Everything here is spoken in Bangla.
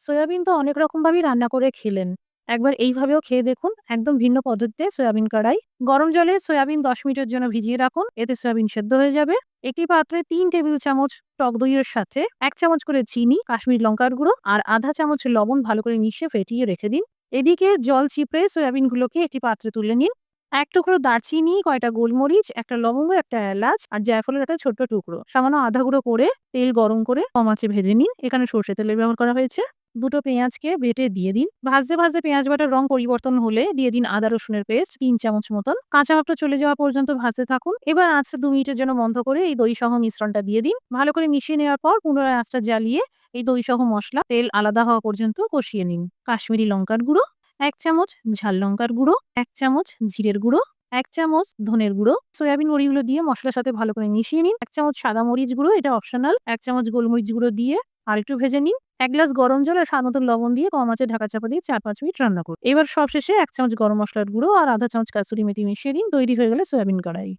সয়াবিন তো অনেক রকমভাবেই রান্না করে খেলেন। একবার এইভাবেও খেয়ে দেখুন। একদম ভিন্ন পদ্ধতিতে সয়াবিন কড়াই। গরম জলে সয়াবিন ১০ মিনিটের জন্য ভিজিয়ে রাখুন। এতে সয়াবিন সেদ্ধ হয়ে যাবে। একটি পাত্রে তিন টেবিল চামচ টক দইয়ের সাথে এক চামচ করে চিনি, কাশ্মীর লঙ্কার গুঁড়ো আর আধা চামচ লবণ ভালো করে মিশিয়ে ফেটিয়ে রেখে দিন। এদিকে জল চিপড়ে সয়াবিনগুলোকে একটি পাত্রে তুলে নিন। এক টুকরো দারচিনি, কয়টা গোলমরিচ, একটা লবঙ্গ, একটা এলাচ আর জায়ফলের একটা ছোট্ট টুকরো। সামান্য আধা গুঁড়ো করে তেল গরম করে কম আঁচে ভেজে নিন। এখানে সর্ষে তেলের ব্যবহার করা হয়েছে। দুটো পেঁয়াজকে বেটে দিয়ে দিন। ভাজতে, ভাজতে পেঁয়াজ বাটার রং পরিবর্তন হলে দিয়ে দিন আদা রসুনের পেস্ট তিন চামচ মতন। কাঁচা ভাবটা চলে যাওয়া পর্যন্ত ভাজতে থাকুন। এবার আঁচটা দু মিনিটের জন্য বন্ধ করে এই দই সহ মিশ্রণটা দিয়ে দিন। ভালো করে মিশিয়ে নেওয়ার পর পুনরায় আঁচটা জ্বালিয়ে এই দই সহ মশলা তেল আলাদা হওয়া পর্যন্ত কষিয়ে নিন। কাশ্মীরি লঙ্কার গুঁড়ো এক চামচ, ঝাল লঙ্কার গুঁড়ো এক চামচ, জিরের গুঁড়ো এক চামচ, ধনের গুঁড়ো। সয়াবিন বড়িগুলো দিয়ে মশলার সাথে ভালো করে মিশিয়ে নিন। এক চামচ সাদা মরিচ গুঁড়ো, এটা অপশনাল। এক চামচ গোলমরিচ গুঁড়ো দিয়ে আরেকটু ভেজে নিন। ১ গ্লাস গরম জল আর স্বাদ মতো লবণ দিয়ে কম আঁচে ঢাকা চাপা দিয়ে ৪-৫ মিনিট রান্না করুন। এবার সবশেষে এক চামচ গরম মশলার গুঁড়ো আর আধা চামচ কাসুরি মেথি মিশিয়ে দিন। তৈরি হয়ে গেলে সয়াবিন কড়াই।